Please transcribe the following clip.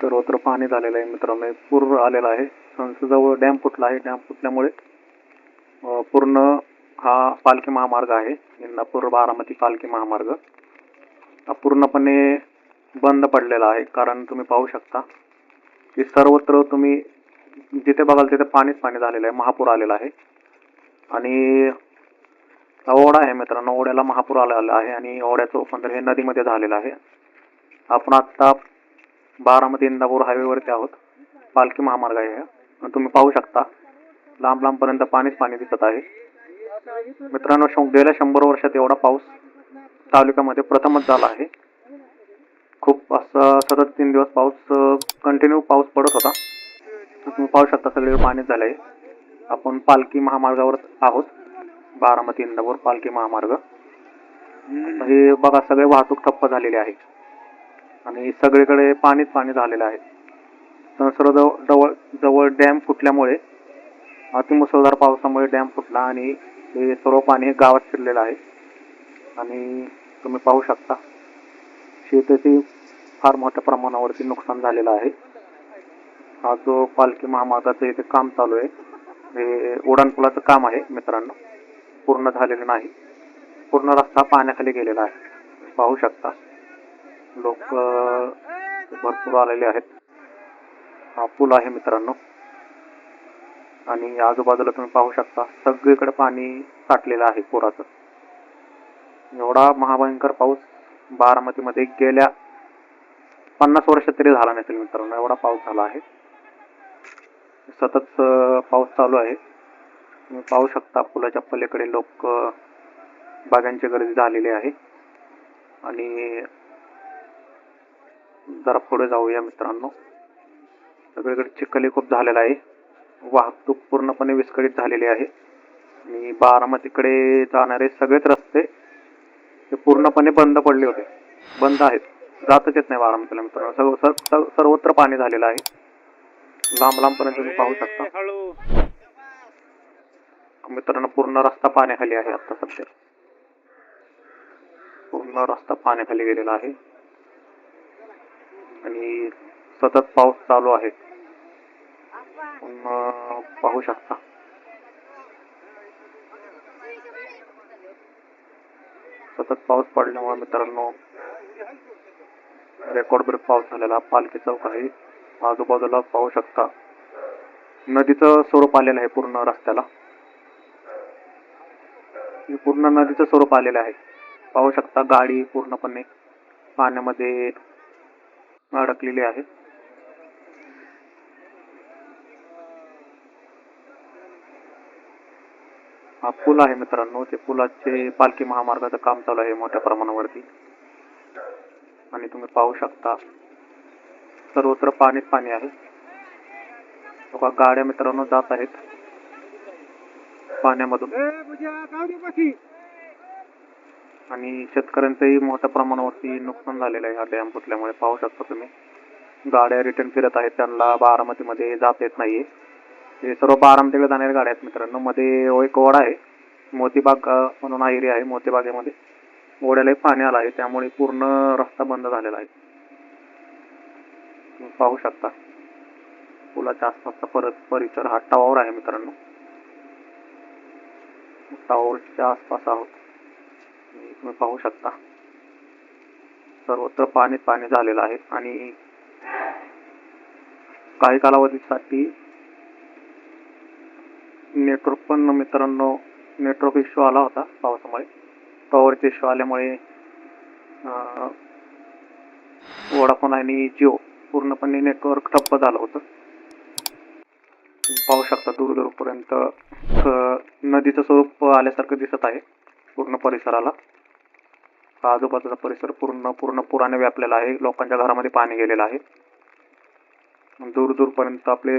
सर्वत्र पाणी झालेलं आहे मित्रांनो. पूर आलेला आहे. जवळ डॅम फुटला आहे. डॅम फुटल्यामुळे पूर्ण हा पालखी महामार्ग आहे. इंदापूर बारामती पालखी महामार्ग. हा पूर्णपणे बंद पडलेला आहे. कारण तुम्ही पाहू शकता की सर्वत्र तुम्ही जिथे बघाल तिथे पाणीच पाणी झालेलं आहे. महापूर आलेला आहे. आणि हा ओढा आहे मित्रांनो. ओढ्याला महापूर आलेला आहे आणि ओढ्याचं रूपांतर हे नदीमध्ये झालेलं आहे. आपण आत्ता बारामती इंदापूर हायवेवरती आहोत. पालखी महामार्ग आहे तुम्ही पाहू शकता लांब लांबपर्यंत पाणीच पाणी दिसत आहे. मित्रांनो गेल्या शंभर वर्षात एवढा पाऊस तालुक्यामध्ये प्रथमच झाला आहे. खूप असं सतत तीन दिवस पाऊस कंटिन्यू पाऊस पडत होता. तुम्ही पाहू शकता सगळीकडे पाणीच झालं आहे आपण पालखी महामार्गावर आहोत. बारामती इंदापूर पालखी महामार्ग. हे बघा सगळे वाहतूक ठप्प झालेली आहे. आणि सगळीकडे पाणीच पाणी झालेलं आहे. संसर्ग सर्व जवळ जवळ जवळ डॅम फुटल्यामुळे अतिमुसळधार पावसामुळे डॅम फुटला आणि हे सर्व पाणी गावात शिरलेलं आहे. आणि तुम्ही पाहू शकता शेतीचे फार मोठ्या प्रमाणावरती नुकसान झालेलं आहे. हा जो पालखी महामार्गाचं इथे काम चालू आहे हे उड्डाणपुलाचं काम आहे मित्रांनो पूर्ण झालेलं नाही. पूर्ण रस्ता पाण्याखाली गेलेला आहे. पाहू शकता. लोक भरपूर आलेले आहेत. हा पूल आहे मित्रांनो. आणि आजूबाजूला तुम्ही पाहू शकता सगळीकडे पाणी साठलेलं आहे पुराचं. एवढा महाभयंकर पाऊस बारामतीमध्ये गेल्या पन्नास वर्ष तरी झाला नसेल मित्रांनो एवढा पाऊस झाला आहे. सतत पाऊस चालू आहे. तुम्ही पाहू शकता पुलाच्या पलीकडे लोक बागांची गर्दी झालेली आहे. आणि जरा पुढे जाऊया मित्रांनो. सगळीकडे चिखली खूप झालेला आहे. वाहतूक पूर्णपणे विस्कळीत झालेली आहे. आणि बारामतीकडे जाणारे सगळेच रस्ते ते पूर्णपणे बंद पडले होते. बंद आहेत. जातच येत नाही बारामतीला मित्रांनो. सर्व सर्वत्र पाणी झालेलं आहे. लांब लांबपर्यंत तुम्ही पाहू शकता. मित्रांनो पूर्ण रस्ता पाण्याखाली आहे आता सध्या. पूर्ण रस्ता पाण्याखाली गेलेला आहे. सतत पाऊस चालू आहे. पाहू शकता. सतत पाऊस पडल्यामुळे मित्रांनो रेकॉर्ड ब्रेक पाऊस झालेला पालखी चौक आहे. आजूबाजूला पाहू शकता. नदीचं स्वरूप आलेलं आहे पूर्ण रस्त्याला. हे पूर्ण नदीचं स्वरूप आलेलं आहे. पाहू शकता गाडी पूर्णपणे पाण्यामध्ये अडकलेली आहे. हा पूल आहे मित्रांनो. ते पुलाचे पालखी महामार्गाचं काम चालू आहे मोठ्या प्रमाणावरती. आणि तुम्ही पाहू शकता सर्वत्र पाणीच पाणी आहे. बघा, गाड्या मित्रांनो जात आहेत. पाण्यामधून. आणि शेतकऱ्यांचंही मोठ्या प्रमाणावरती नुकसान झालेलं आहे हा डॅम फुटल्यामुळे. पाहू शकता तुम्ही. गाड्या रिटर्न फिरत आहेत. त्यांना बारामतीमध्ये जाता येत नाहीये. हे सर्व बारामतीकडे जाणाऱ्या गाड्या आहेत मित्रांनो. मध्ये हो एक ओढा आहे. मोतीबाग म्हणून आहिरी आहे मोतीबागेमध्ये. ओढ्यालाही पाणी आलं आहे. त्यामुळे पूर्ण रस्ता बंद झालेला आहे. पाहू शकता. पुलाच्या आसपासचा परत परिसर हा टावावर आहे मित्रांनो. टावरच्या आसपास आहोत. तुम्ही पाहू शकता. सर्वत्र पाणी पाणी झालेलं आहे. आणि काही कालावधीसाठी नेटवर्क पण मित्रांनो नेटवर्क इश्यू आला होता पावसामुळे. पॉवरचे इश्यू आल्यामुळे वोडाफोन आणि जिओ पूर्णपणे नेटवर्क ठप्प झालं होतं. पाहू शकता दूर दूरपर्यंत नदीचं स्वरूप आल्यासारखं दिसत आहे पूर्ण परिसराला. आजूबाजूचा परिसर पूर्ण पूर्ण पुराने व्यापलेला आहे. लोकांच्या घरामध्ये पाणी गेलेलं आहे. दूर दूरपर्यंत आपले